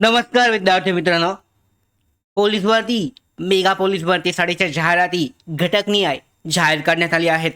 नमस्कार विद्यार्थी मित्रांनो. पोलीस भरती मेगा पोलीस भरती साठीच्या जाहिराती घटकनिहाय जाहीर करण्यात आली आहेत.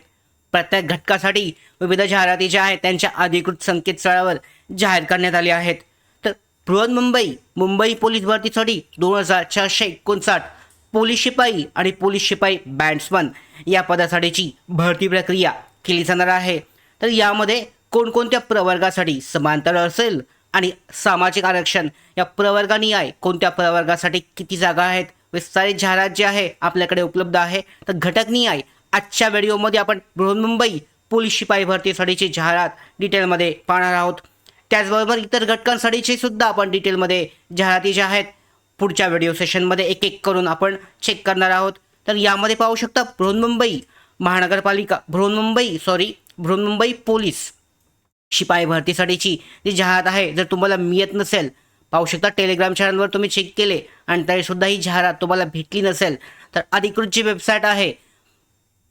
प्रत्येक घटकासाठी विविध जाहिराती ज्या आहेत त्यांच्या अधिकृत संकेतस्थळावर जाहीर करण्यात आली आहेत. तर बृहन्मुंबई मुंबई पोलीस भरतीसाठी दोन हजार चारशे एकोणसाठ पोलीस शिपाई आणि पोलीस शिपाई बॅट्समन या पदासाठीची भरती प्रक्रिया केली जाणार आहे. तर यामध्ये कोणकोणत्या प्रवर्गासाठी समांतर असेल आणि सामाजिक आरक्षण या प्रवर्गानिहाय कोणत्या प्रवर्गासाठी किती जागा आहेत? विस्तारित जाहिरात जी आहे आपल्याकडे उपलब्ध आहे. तर घटकनिहाय आजच्या व्हिडिओमध्ये आपण बृहन्मुंबई पोलीस शिपाई भरतीसाठीची जाहिरात डिटेलमध्ये पाहणार आहोत. त्याचबरोबर इतर घटकांसाठीची सुद्धा आपण डिटेलमध्ये जाहिराती ज्या आहेत पुढच्या व्हिडिओ सेशनमध्ये एक एक करून आपण चेक करणार आहोत. तर यामध्ये पाहू शकता बृहन्मुंबई महानगरपालिका बृहन्मुंबई सॉरी बृहन्मुंबई पोलीस. शिपाई भरतीसाठीची जी जाहिरात आहे जर तुम्हाला मिळत नसेल पाहू शकता टेलिग्राम चॅनलवर तुम्ही चेक केले आणि तरीसुद्धा ही जाहिरात तुम्हाला भेटली नसेल तर अधिकृत जी वेबसाईट आहे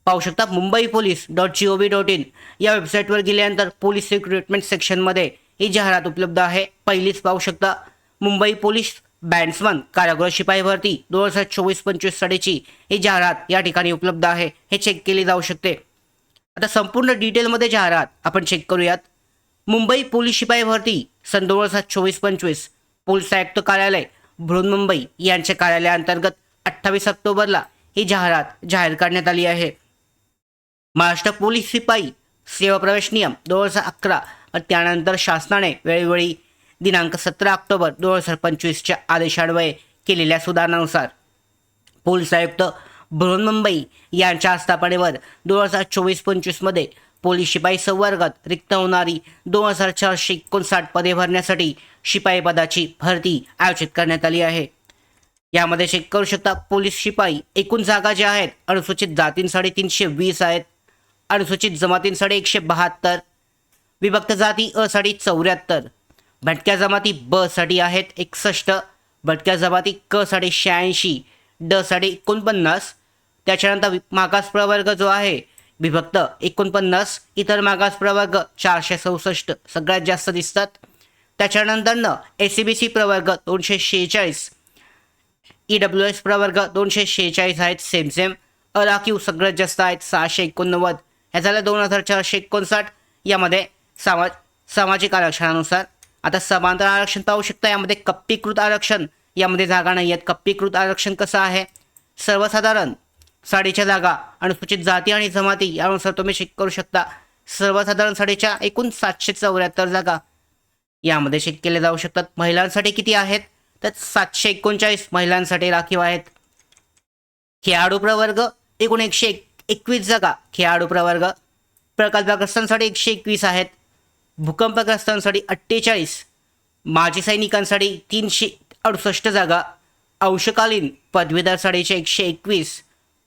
पाहू शकता Mumbai police dot G O V dot in या वेबसाईटवर गेल्यानंतर पोलीस रिक्रुटमेंट सेक्शनमध्ये ही जाहिरात उपलब्ध आहे. पहिलीच पाहू शकता मुंबई पोलीस बँड्समन कारागृह शिपाई भरती दोन हजार चोवीस पंचवीस साठीची ही जाहिरात या ठिकाणी उपलब्ध आहे. हे चेक केली जाऊ शकते. आता संपूर्ण डिटेलमध्ये जाहिरात आपण चेक करूयात. मुंबई पोलीस शिपाई भरती सन दोन हजार चोवीस पंचवीस. पोलीस आयुक्त कार्यालय बृहन्मुंबई यांच्या कार्यालयाअंतर्गत अठ्ठावीस ऑक्टोबरला ही जाहिरात जाहीर करण्यात आली आहे. महाराष्ट्र पोलीस शिपाई सेवा प्रवेश नियम दोन हजार अकरा व त्यानंतर शासनाने वेळोवेळी दिनांक सतरा ऑक्टोबर दोन हजार पंचवीसच्या आदेशान्वये केलेल्या सुधारणानुसार पोलीस आयुक्त बृहन्मुंबई यांच्या आस्थापनेवर दोन हजार चोवीस पंचवीसमध्ये पोलीस शिपाई संवर्गात रिक्त होणारी दोन हजार चारशे एकोणसाठ पदे भरण्यासाठी शिपाई पदाची भरती आयोजित करण्यात आली आहे. यामध्ये चेक करू शकता पोलीस शिपाई एकूण जागा ज्या आहेत अनुसूचित जातींसाठी तीनशे वीस आहेत अनुसूचित जमातींसाठी एकशे बहात्तर विभक्त जाती अ साठी चौऱ्याहत्तर भटक्या जमाती ब साठी आहेत एकसष्ट भटक्या जमाती क साठी शहाऐंशी ड साठी एकोणपन्नास त्याच्यानंतर वि- मागास प्रवर्ग जो आहे विभक्त एकोणपन्नास इतर मागास प्रवर्ग चारशे चौसष्ट सगळ्यात जास्त दिसतात. त्याच्यानंतरनं ए सी बी सी प्रवर्ग दोनशे शेहेचाळीस. ई डब्ल्यू एस प्रवर्ग दोनशे शेहेचाळीस आहेत सेम सेम अराखीव सगळ्यात जास्त आहेत सहाशे एकोणनव्वद. ह्या झाल्या दोन हजार चारशे एकोणसाठ. यामध्ये सामा सामाजिक आरक्षणानुसार. आता समांतर आरक्षण पाहू शकता यामध्ये कप्पीकृत आरक्षण. यामध्ये जागा नाही आहेत कप्पीकृत आरक्षण कसं आहे? सर्वसाधारण साडीच्या जागा अनुसूचित जाती आणि जमाती यानुसार तुम्ही चेक करू शकता. सर्वसाधारण साडीच्या एकूण सातशे चौऱ्याहत्तर जागा यामध्ये चेक केले जाऊ शकतात. महिलांसाठी किती आहेत? तर सातशे एकोणचाळीस महिलांसाठी राखीव आहेत. खेळाडू प्रवर्ग एकूण एकशे एक एकवीस जागा खेळाडू प्रवर्ग प्रकल्पग्रस्तांसाठी एकशे एकवीस आहेत. भूकंपग्रस्तांसाठी अठ्ठेचाळीस. माजी सैनिकांसाठी तीनशे अडुसष्ट जागा. अंशकालीन पदवीधरसाठीचे एकशे एकवीस.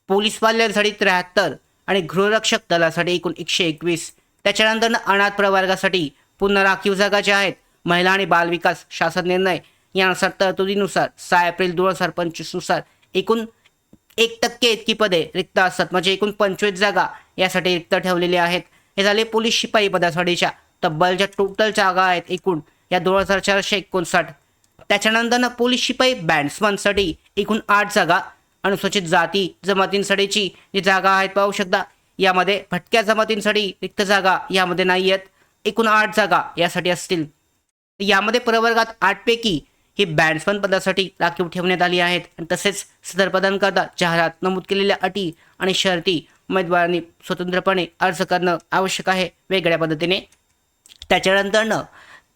पोलीस पाल्यांसाठी त्र्याहत्तर आणि गृहरक्षक दलासाठी एकूण एकशे एकवीस. त्याच्यानंतर अनाथ प्रवर्गासाठी पुन्हा राखीव जागा ज्या आहेत महिला आणि बालविकास शासन निर्णय यानुसार तरतुदीनुसार सहा एप्रिल दोन हजार पंचवीसनुसार एकूण एक टक्के इतकी पदे रिक्त असतात. म्हणजे एकूण पंचवीस जागा यासाठी रिक्त ठेवलेल्या आहेत. हे झाले पोलीस शिपाई पदासाठीच्या. तब्बल ज्या टोटल जागा आहेत एकूण या दोन हजार चारशे एकोणसाठ. त्याच्यानंतर पोलीस शिपाई बँड्समनसाठी एकूण आठ जागा अनुसूचित जाती जमातींसाठीची जी जागा आहेत पाहू शकता. यामध्ये भटक्या जमातींसाठी रिक्त जागा यामध्ये नाही आहेत. एकूण आठ जागा यासाठी असतील. यामध्ये प्रवर्गात आठपैकी ही बँड्समन पदासाठी राखीव ठेवण्यात आली आहेत. आणि तसेच सदर पदांकरता जाहिरात नमूद केलेल्या अटी आणि शर्ती उमेदवारांनी स्वतंत्रपणे अर्ज करणं आवश्यक आहे वेगळ्या पद्धतीने. त्याच्यानंतरनं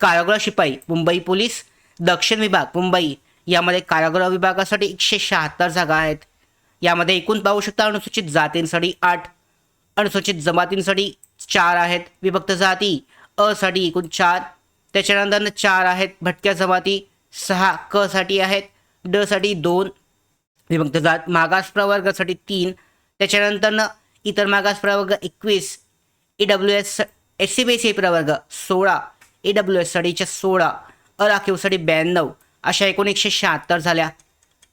कारागृह शिपाई मुंबई पोलीस दक्षिण विभाग मुंबई यामध्ये कारागृह विभागासाठी एकशे शहात्तर जागा आहेत. यामध्ये एकूण पाहू शकता अनुसूचित जातींसाठी आठ अनुसूचित जमातींसाठी चार आहेत. विभक्त जाती अ साठी एकूण चार त्याच्यानंतर चार आहेत. भटक्या जमाती सहा क साठी आहेत. ड साठी दोन विभक्त जात मागास प्रवर्गासाठी तीन त्याच्यानंतरनं इतर मागास प्रवर्ग एकवीस E W S S C B C प्रवर्ग सोळा ई डब्ल्यू एस साठीच्या सोळा अराखीवसाठी ब्याण्णव अशा एकूण एकशे शहात्तर झाल्या.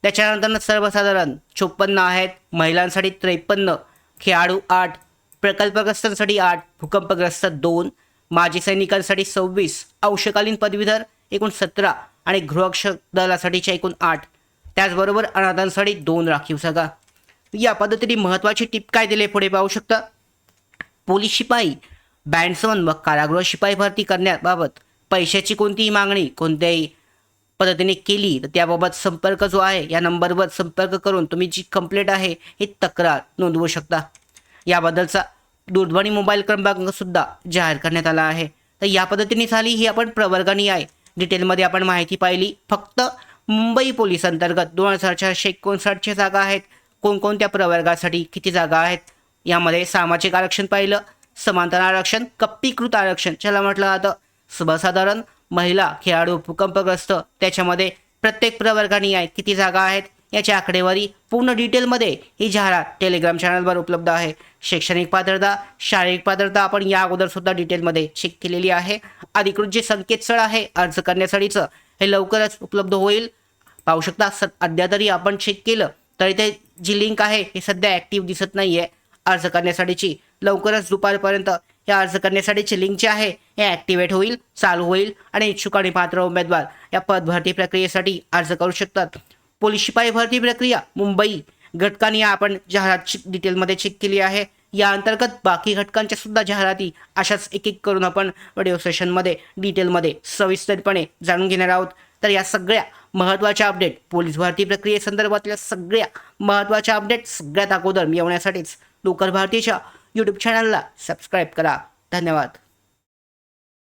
त्याच्यानंतर सर्वसाधारण चोपन्न आहेत. महिलांसाठी त्रेपन्न खेळाडू आठ प्रकल्पग्रस्तांसाठी आठ भूकंपग्रस्त दोन माजी सैनिकांसाठी सव्वीस अंशकालीन पदवीधर एकूण सतरा आणि गृहक्ष दलासाठीच्या एकूण आठ. त्याचबरोबर अनाथांसाठी दोन राखीव जागा. या पद्धतीने महत्त्वाची टिप काय दिले पुढे पाहू शकता? पोलीस शिपाई बँडसवन व कारागृह शिपाई भरती करण्याबाबत पैशाची कोणतीही मागणी कोणत्याही पद्धतीने केली तर त्याबाबत संपर्क जो आहे या नंबरवर संपर्क करून तुम्ही जी कंप्लेंट आहे ही तक्रार नोंदवू शकता. याबद्दलचा दूरध्वनी मोबाईल क्रमांकसुद्धा जाहीर करण्यात आला आहे. तर या पद्धतीने झाली ही आपण प्रवर्गानी आहे. डिटेलमध्ये आपण माहिती पाहिली. फक्त मुंबई पोलीस अंतर्गत दोन हजार चारशे एकोणसाठच्या जागा आहेत. कोणकोणत्या प्रवर्गासाठी किती जागा आहेत? यामध्ये सामाजिक आरक्षण पाहिलं समांतर आरक्षण कप्पीकृत आरक्षण ज्याला म्हटलं जातं. सर्वसाधारण महिला खेळाडू भूकंपग्रस्त त्याच्यामध्ये प्रत्येक प्रवर्गाने आहे किती जागा आहेत याची आकडेवारी पूर्ण डिटेलमध्ये ही जाहिरात टेलिग्राम चॅनलवर उपलब्ध आहे. शैक्षणिक पात्रता शारीरिक पात्रता आपण या अगोदर सुद्धा डिटेलमध्ये चेक केलेली आहे. अधिकृत जे संकेतस्थळ आहे अर्ज करण्यासाठीचं हे लवकरच उपलब्ध होईल. पाहू शकता स अद्या तरी आपण चेक केलं तर इथे जी लिंक आहे ही सध्या ॲक्टिव्ह दिसत नाही आहे अर्ज करण्यासाठीची लवकरच दुपारपर्यंत हे अर्ज करण्यासाठीची लिंक जी आहे हे ॲक्टिवेट होईल चालू होईल आणि इच्छुक आणि पात्र उमेदवार या पदभरती प्रक्रियेसाठी अर्ज करू शकतात. पोलीस शिपाई भरती प्रक्रिया मुंबई. घटकांनी आपण जाहिरात डिटेलमध्ये चेक केली आहे. या अंतर्गत बाकी घटकांच्या सुद्धा जाहिराती अशाच एक एक करून आपण व्हिडिओ सेशनमध्ये डिटेलमध्ये सविस्तरपणे जाणून घेणार आहोत. तर या सगळ्या महत्त्वाच्या अपडेट पोलीस भरती प्रक्रियेसंदर्भातल्या सगळ्या महत्त्वाच्या अपडेट सगळ्यात अगोदर मिळवण्यासाठीच लोकर भारतीच्या यूट्यूब चॅनलला सबस्क्राईब करा. धन्यवाद.